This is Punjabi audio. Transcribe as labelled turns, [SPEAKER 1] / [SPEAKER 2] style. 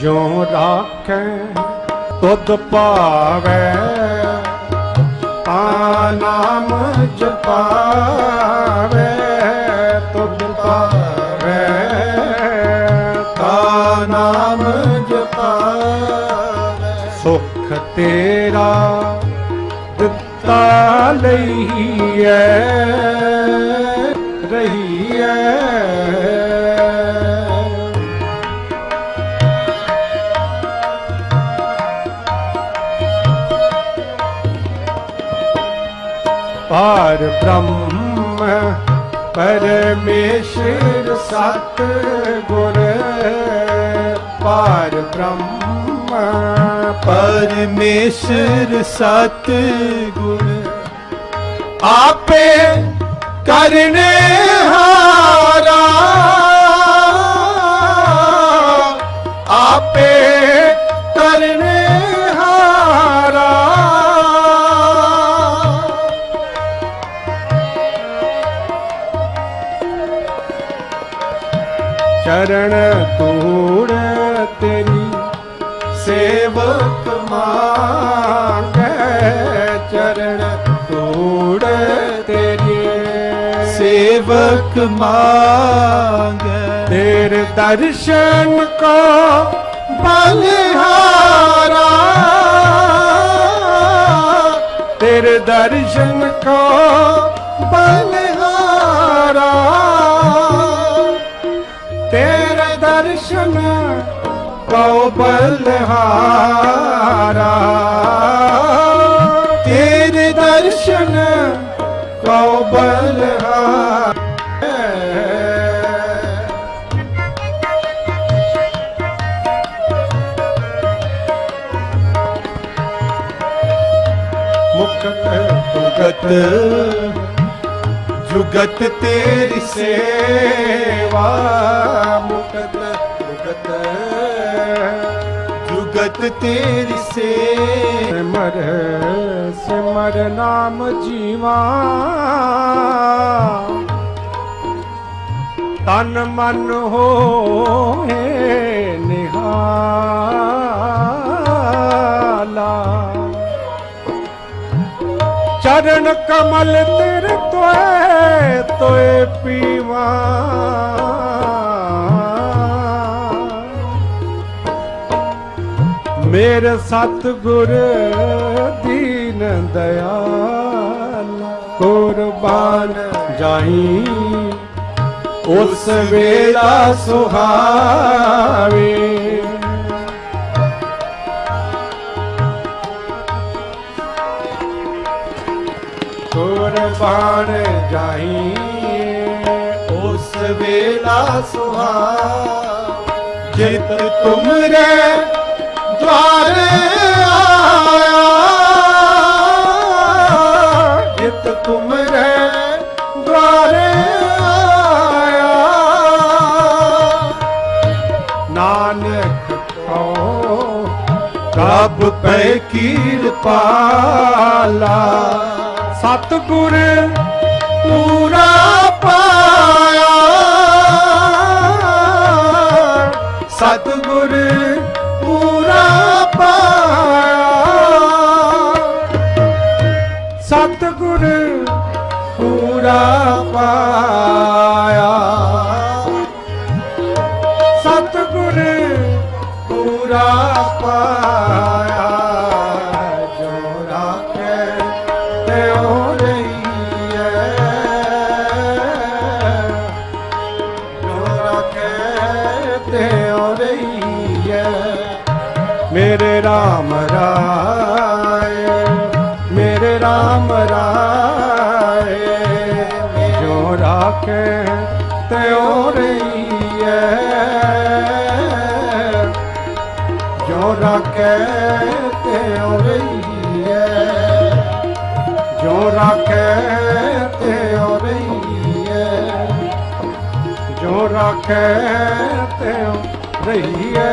[SPEAKER 1] ਜਿਉ ਰਾਖੈ, ਤੁਧ ਭਾਵੈ। ਆ ਨਾਮ ਜਪਾਵੇ ਤੁਧ ਭਾਵੈ। ਤਾ ਨਾਮ ਜਪਾਵੇ ਸੁਖ ਤੇਰਾ ਦਿੱਤਾ ਲਈਐ। ਪਾਰ ਬ੍ਰਹਮ ਪਰਮੇਸ਼ਰ ਸਤ ਗੁਰ ਪਾਰ ਬ੍ਰਹਮ
[SPEAKER 2] ਪਰਮੇਸ਼ਰ ਸਤ ਗੁਣ
[SPEAKER 1] ਆਪੇ ਕਰਨੇ ਚਰਨ ਤੂੜ ਤੇਰੀ ਸੇਵਕ ਮੰਗੈ ਚਰਨ ਤੂੜ ਤੇਰੀ
[SPEAKER 2] ਸੇਵਕ ਮੰਗੈ
[SPEAKER 1] ਤੇਰੇ ਦਰਸ਼ਨ ਕੋ ਬਲਿਹਾਰਾ। ਤੇਰੇ ਦਰਸ਼ਨ ਕੋ ਬਲਿਹਾਰਾ। ਦਰਸ਼ਨ ਕੋ ਬਲਿਹਾਰਾ। ਤੇਰੇ ਦਰਸ਼ਨ ਕੋ ਬਲਿਹਾਰਾ। ਮੁਕਤ
[SPEAKER 2] ਜੁਗਤ ਜੁਗਤ ਤੇਰੀ
[SPEAKER 1] ਸੇਵਾ। ਮੁਕਤ
[SPEAKER 2] ਜੁਗਤ ਤੇਰੀ ਸੇਵਾ
[SPEAKER 1] ਸਿਮਰ ਸਿਮਰ ਨਾਮ ਜੀਵਾ ਤਨ ਮਨ ਹੋਏ ਨਿਹਾਲਾ ਚਰਨ ਕਮਲ ਤੇਰੇ ਤੋਏ ਤੋਏ ਪੀਵਾ ਮੇਰੇ ਸਤਿਗੁਰ ਦੀਨ ਦਇਆਲ, ਕੁਰਬਾਨ ਜਾਈ। ਉਸ ਵੇਲਾ ਸੁਹਾਵੇ। ਕੁਰਬਾਨ ਜਾਈ, ਉਸ ਵੇਲਾ ਸੁਹਾ ਜਿਤ ਤੁਮਰੇ द्वार आया जित तुम रे द्वार आया नानक कहो कब पे कीर पाला सतगुर पूरा पाया सतगुर ਗੁਣ ਪੂਰਾ ਪਾਇਆ ਸਤਿਗੁਰ ਪੂਰਾ ਪਾਇਆ ਜੋ ਰਾਖੇ ਤਿਉ ਰਹੀਐ ਜੋ ਰਾਖੇ ਤਿਉ ਰਹੀਐ ਮੇਰੇ RAM ਰਾਏ ਮੇਰੇ RAM ਰਾਏ ਰਾਖੇ ਤਿਉ ਰਹੀਐ ਜੋ ਰਾਖੇ ਤਿਉ ਰਹੀਐ ਜੋ ਰਾਖੇ ਤਿਉ ਰਹੀਐ ਜੋ ਰਾਖੇ ਤਿਉ ਰਹੀਐ